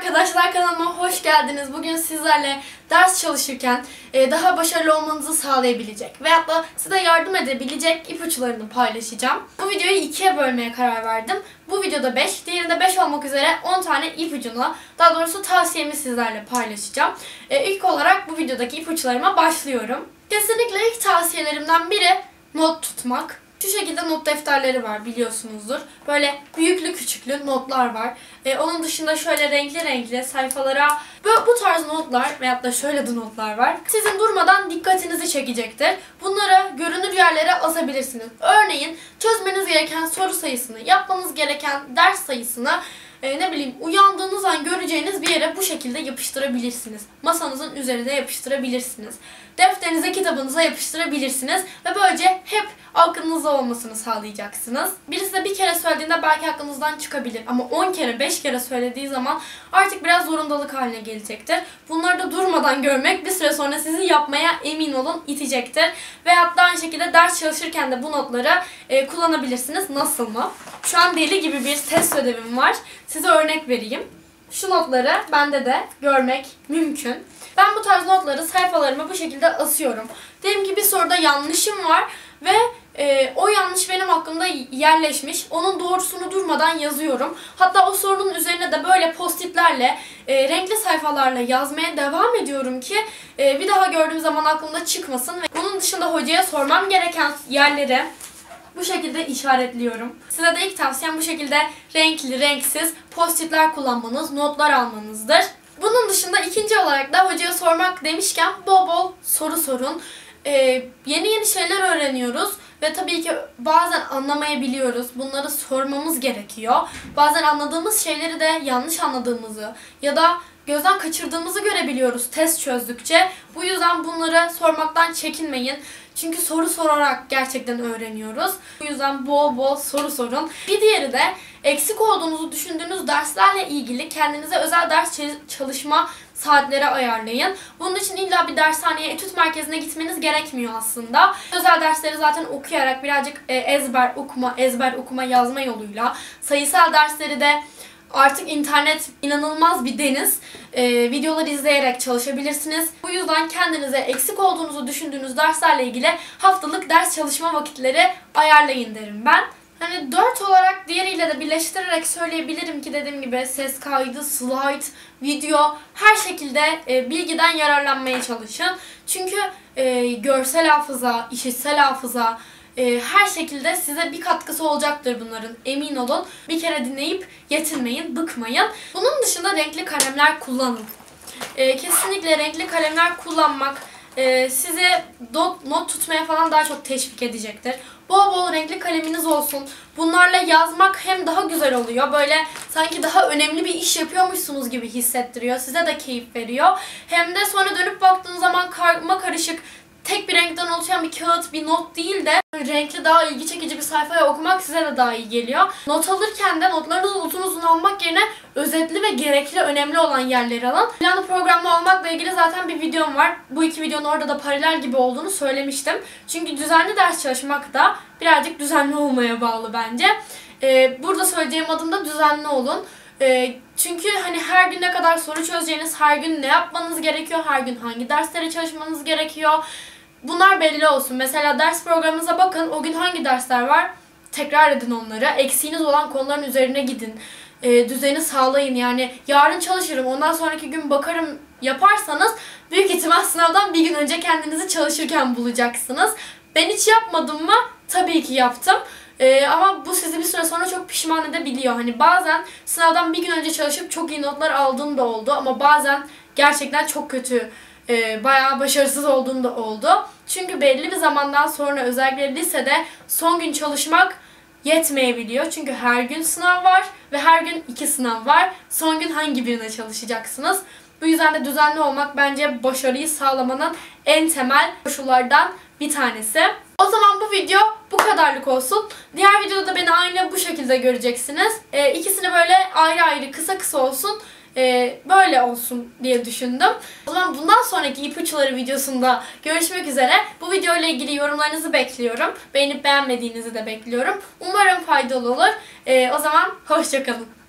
arkadaşlar kanalıma hoş geldiniz. Bugün sizlerle ders çalışırken e, daha başarılı olmanızı sağlayabilecek veyahut da size yardım edebilecek ipuçlarını paylaşacağım. Bu videoyu ikiye bölmeye karar verdim. Bu videoda 5, diğerinde 5 olmak üzere 10 tane ipucunu, daha doğrusu tavsiyemi sizlerle paylaşacağım. E, ilk olarak bu videodaki ipuçlarıma başlıyorum. Kesinlikle ilk tavsiyelerimden biri not tutmak. Şu şekilde not defterleri var biliyorsunuzdur. Böyle büyüklü küçüklü notlar var. Ee, onun dışında şöyle renkli renkli sayfalara böyle bu tarz notlar veyahut da şöyle de notlar var. Sizin durmadan dikkatinizi çekecektir. Bunları görünür yerlere asabilirsiniz. Örneğin çözmeniz gereken soru sayısını, yapmanız gereken ders sayısını e, ne bileyim uyandığınız an göreceğiniz bir yere bu şekilde yapıştırabilirsiniz. Masanızın üzerine yapıştırabilirsiniz. Defterinize, kitabınıza yapıştırabilirsiniz ve böylece hep aklınızda olmasını sağlayacaksınız. Birisi de bir kere söylediğinde belki aklınızdan çıkabilir ama 10 kere, 5 kere söylediği zaman artık biraz zorundalık haline gelecektir. Bunları da durmadan görmek bir süre sonra sizi yapmaya emin olun itecektir. Ve hatta aynı şekilde ders çalışırken de bu notları e, kullanabilirsiniz. Nasıl mı? Şu an deli gibi bir test ödevim var. Size örnek vereyim. Şu notları bende de görmek mümkün. Ben bu tarz notları sayfalarıma bu şekilde asıyorum. Diyelim ki bir soruda yanlışım var ve e, o yanlış benim aklımda yerleşmiş. Onun doğrusunu durmadan yazıyorum. Hatta o sorunun üzerine de böyle postitlerle, e, renkli sayfalarla yazmaya devam ediyorum ki e, bir daha gördüğüm zaman aklımda çıkmasın. Ve bunun dışında hocaya sormam gereken yerlere bu şekilde işaretliyorum. Size de ilk tavsiyem bu şekilde renkli, renksiz postitler kullanmanız, notlar almanızdır. Bunun dışında ikinci olarak da hocaya sormak demişken bol bol soru sorun. Ee, yeni yeni şeyler öğreniyoruz ve tabii ki bazen anlamayabiliyoruz. Bunları sormamız gerekiyor. Bazen anladığımız şeyleri de yanlış anladığımızı ya da gözden kaçırdığımızı görebiliyoruz test çözdükçe. Bu yüzden bunları sormaktan çekinmeyin. Çünkü soru sorarak gerçekten öğreniyoruz. Bu yüzden bol bol soru sorun. Bir diğeri de eksik olduğunuzu düşündüğünüz derslerle ilgili kendinize özel ders çalışma saatleri ayarlayın. Bunun için illa bir dershaneye, etüt merkezine gitmeniz gerekmiyor aslında. Özel dersleri zaten okuyarak birazcık e, ezber okuma, ezber okuma yazma yoluyla, sayısal dersleri de Artık internet inanılmaz bir deniz. Ee, videoları izleyerek çalışabilirsiniz. Bu yüzden kendinize eksik olduğunuzu düşündüğünüz derslerle ilgili haftalık ders çalışma vakitleri ayarlayın derim ben. Hani dört olarak diğeriyle de birleştirerek söyleyebilirim ki dediğim gibi ses kaydı, slide, video her şekilde e, bilgiden yararlanmaya çalışın. Çünkü e, görsel hafıza, işitsel hafıza, e, her şekilde size bir katkısı olacaktır bunların. Emin olun. Bir kere dinleyip yetinmeyin, bıkmayın. Bunun dışında renkli kalemler kullanın. E, kesinlikle renkli kalemler kullanmak e, size not, not tutmaya falan daha çok teşvik edecektir. Bol bol renkli kaleminiz olsun. Bunlarla yazmak hem daha güzel oluyor. Böyle sanki daha önemli bir iş yapıyormuşsunuz gibi hissettiriyor. Size de keyif veriyor. Hem de sonra dönüp baktığınız zaman karma karışık tek bir renkten oluşan bir kağıt, bir not değil de renkli daha ilgi çekici bir sayfaya okumak size de daha iyi geliyor. Not alırken de notlarınızı uzun uzun almak yerine özetli ve gerekli, önemli olan yerleri alın. Planlı programlı olmakla ilgili zaten bir videom var. Bu iki videonun orada da paralel gibi olduğunu söylemiştim. Çünkü düzenli ders çalışmak da birazcık düzenli olmaya bağlı bence. Ee, burada söyleyeceğim adımda düzenli olun. Ee, çünkü hani her gün ne kadar soru çözeceğiniz, her gün ne yapmanız gerekiyor, her gün hangi derslere çalışmanız gerekiyor. Bunlar belli olsun. Mesela ders programınıza bakın. O gün hangi dersler var? Tekrar edin onları. Eksiğiniz olan konuların üzerine gidin. E, düzeni sağlayın. Yani yarın çalışırım, ondan sonraki gün bakarım yaparsanız büyük ihtimal sınavdan bir gün önce kendinizi çalışırken bulacaksınız. Ben hiç yapmadım mı? Tabii ki yaptım. Ee, ama bu sizi bir süre sonra çok pişman edebiliyor. Hani bazen sınavdan bir gün önce çalışıp çok iyi notlar aldığım da oldu ama bazen gerçekten çok kötü e, bayağı başarısız olduğum da oldu. Çünkü belli bir zamandan sonra özellikle lisede son gün çalışmak yetmeyebiliyor. Çünkü her gün sınav var ve her gün iki sınav var. Son gün hangi birine çalışacaksınız? Bu yüzden de düzenli olmak bence başarıyı sağlamanın en temel koşullardan bir tanesi. O zaman bu video bu kadarlık olsun. Diğer videoda da beni aynı bu şekilde göreceksiniz. Ee, ikisini böyle ayrı ayrı kısa kısa olsun e, böyle olsun diye düşündüm. O zaman bundan sonraki ipuçları videosunda görüşmek üzere. Bu video ile ilgili yorumlarınızı bekliyorum. Beğenip beğenmediğinizi de bekliyorum. Umarım faydalı olur. E, o zaman hoşçakalın.